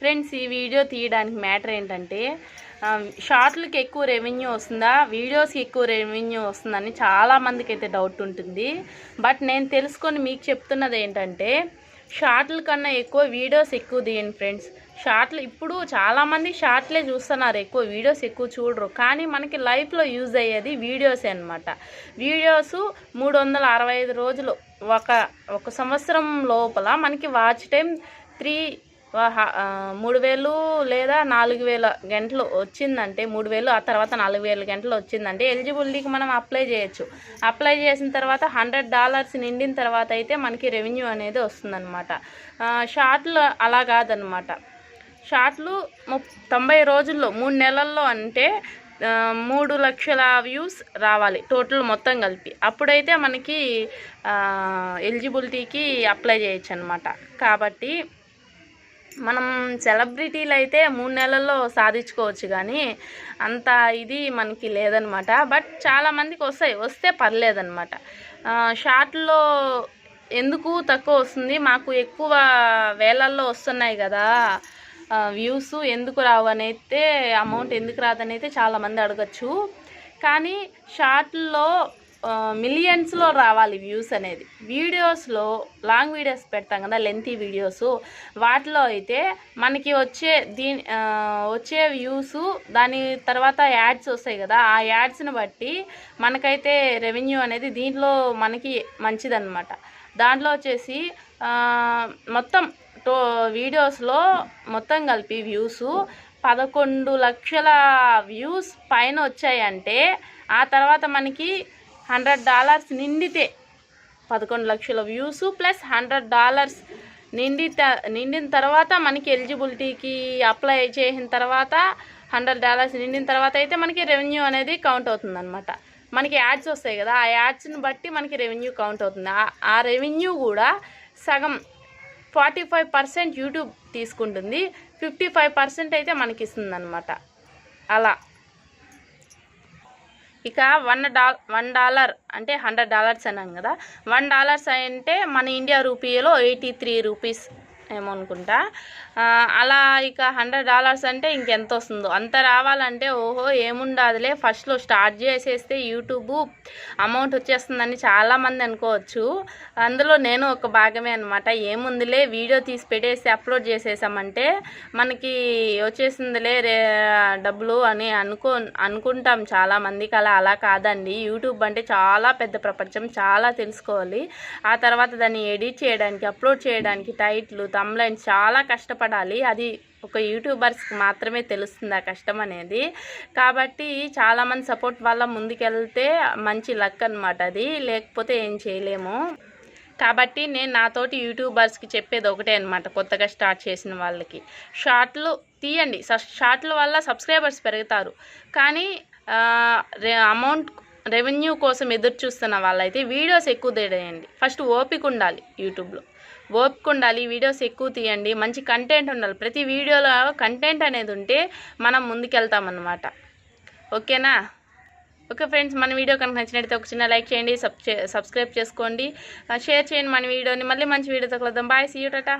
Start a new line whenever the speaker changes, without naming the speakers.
Friends ఈ video తీయడానికి matter ఏంటంటే షార్ట్లకి ఎక్కువ రెవెన్యూ వస్తుందా వీడియోస్కి ఎక్కువ రెవెన్యూ వస్తుందని చాలామందికి అయితే డౌట్ ఉంటుంది. బట్ నేను తెలుసుకొని మీకు చెప్తున్నది ఏంటంటే షార్ట్ల కన్నా ఎక్కువ వీడియోస్ ఎక్కువ తీయండి ఫ్రెండ్స్ షార్ట్లు ఇప్పుడు చాలామంది షార్ట్లే చూస్తున్నారు ఎక్కువ వీడియోస్ ఎక్కువ చూడరు. కానీ మనకి లైఫ్లో యూజ్ అయ్యేది వీడియోసే అనమాట వీడియోస్ మూడు వందల అరవై ఐదు రోజులు ఒక ఒక సంవత్సరం లోపల మనకి వాచ్ టైం త్రీ మూడు వేలు లేదా నాలుగు వేల గంటలు వచ్చిందంటే మూడు వేలు ఆ తర్వాత నాలుగు వేల గంటలు వచ్చిందంటే ఎలిజిబిలిటీకి మనం అప్లై చేయొచ్చు. అప్లై చేసిన తర్వాత హండ్రెడ్ డాలర్స్ నిండిన తర్వాత అయితే మనకి రెవెన్యూ అనేది వస్తుందన్నమాట. షార్ట్లు అలా కాదనమాట షార్ట్లు ముప్ తొంభై రోజుల్లో మూడు నెలల్లో అంటే మూడు లక్షల వ్యూస్ రావాలి టోటల్ మొత్తం కలిపి. అప్పుడైతే మనకి ఎలిజిబిలిటీకి అప్లై చేయొచ్చు అనమాట కాబట్టి మనం సెలబ్రిటీలు అయితే మూడు నెలల్లో సాధించుకోవచ్చు కానీ అంత ఇది మనకి లేదనమాట. బట్ చాలామందికి వస్తాయి. వస్తే పర్లేదనమాట. షార్ట్లో ఎందుకు తక్కువ వస్తుంది? మాకు ఎక్కువ వేలల్లో వస్తున్నాయి కదా. వ్యూస్ ఎందుకు రావు అని అయితే అమౌంట్ ఎందుకు రాదని అయితే చాలామంది అడగచ్చు. కానీ షార్ట్లో మిలియన్స్లో రావాలి వ్యూస్ అనేది. వీడియోస్లో లాంగ్ వీడియోస్ పెడతాం కదా లెంతీ వీడియోస్. వాటిలో అయితే మనకి వచ్చే దీని వచ్చే వ్యూస్ దాని తర్వాత యాడ్స్ వస్తాయి కదా ఆ యాడ్స్ని బట్టి మనకైతే రెవెన్యూ అనేది దీంట్లో మనకి మంచిదన్నమాట. దాంట్లో వచ్చేసి మొత్తం టో వీడియోస్లో మొత్తం కలిపి వ్యూస్ పదకొండు లక్షల వ్యూస్ పైన వచ్చాయంటే ఆ తర్వాత మనకి హండ్రెడ్ డాలర్స్ నిండితే పదకొండు లక్షల వ్యూస్ ప్లస్ హండ్రెడ్ డాలర్స్ నిండి నిండిన తర్వాత మనకి ఎలిజిబిలిటీకి అప్లై చేసిన తర్వాత హండ్రెడ్ డాలర్స్ నిండిన తర్వాత అయితే మనకి రెవెన్యూ అనేది కౌంట్ అవుతుందన్నమాట. మనకి యాడ్స్ వస్తాయి కదా ఆ యాడ్స్ని బట్టి మనకి రెవెన్యూ కౌంట్ అవుతుంది. ఆ- రెవెన్యూ కూడా సగం ఫార్టీ ఫైవ్ పర్సెంట్ యూట్యూబ్ తీసుకుంటుంది. ఫిఫ్టీ ఫైవ్ పర్సెంట్ అయితే మనకి ఇస్తుందనమాట అలా. ఇక వన్ డా వన్ డాలర్ అంటే హండ్రెడ్ డాలర్స్ అన్నాను కదా. వన్ డాలర్స్ అంటే మన ఇండియా రూపీలో ఎయిటీ త్రీ రూపీస్. ఏమో అనుకుంటా అలా ఇక హండ్రెడ్ డాలర్స్ అంటే ఇంకెంత వస్తుందో? అంత రావాలంటే ఓహో ఏముండదులే. ఫస్ట్లో స్టార్ట్ చేసేస్తే యూట్యూబ్ అమౌంట్ వచ్చేస్తుందని చాలామంది అనుకోవచ్చు. అందులో నేను ఒక భాగమే అనమాట ఏముందిలే వీడియో తీసి పెట్టేసి అప్లోడ్ చేసేసామంటే మనకి వచ్చేసిందిలే రే డబ్బులు అని అనుకో అనుకుంటాం చాలా మందికి అలా అలా కాదండి. యూట్యూబ్ అంటే చాలా పెద్ద ప్రపంచం చాలా తెలుసుకోవాలి. ఆ తర్వాత దాన్ని ఎడిట్ చేయడానికి అప్లోడ్ చేయడానికి టైట్లు గమ్లైన్ చాలా కష్టపడాలి. అది ఒక యూట్యూబర్స్కి మాత్రమే తెలుస్తుంది ఆ కష్టం అనేది. కాబట్టి చాలామంది సపోర్ట్ వల్ల ముందుకెళ్తే మంచి లక్ అనమాట అది. లేకపోతే ఏం చేయలేము. కాబట్టి నేను నాతోటి యూట్యూబర్స్కి చెప్పేది ఒకటే అనమాట కొత్తగా స్టార్ట్ చేసిన వాళ్ళకి. షార్ట్లు తీయండి. షార్ట్ల వల్ల సబ్స్క్రైబర్స్ పెరుగుతారు. కానీ అమౌంట్ రెవెన్యూ కోసం ఎదురు చూస్తున్న వాళ్ళైతే వీడియోస్ ఎక్కువ తీయండి. ఫస్ట్ ఓపిక ఉండాలి యూట్యూబ్లో. ఓపిక ఉండాలి వీడియోస్ ఎక్కువ తీయండి మంచి కంటెంట్ ఉండాలి. ప్రతి వీడియోలో కంటెంట్ అనేది ఉంటే మనం ముందుకెళ్తామన్నమాట. ఓకేనా? ఓకే ఫ్రెండ్స్ మన వీడియో కనుక నచ్చినట్టయితే ఒక చిన్న లైక్ చేయండి సబ్ సబ్స్క్రైబ్ చేసుకోండి. షేర్ చేయండి మన వీడియోని. మళ్ళీ మంచి వీడియోతో కలుద్దాం. Bye see you tata.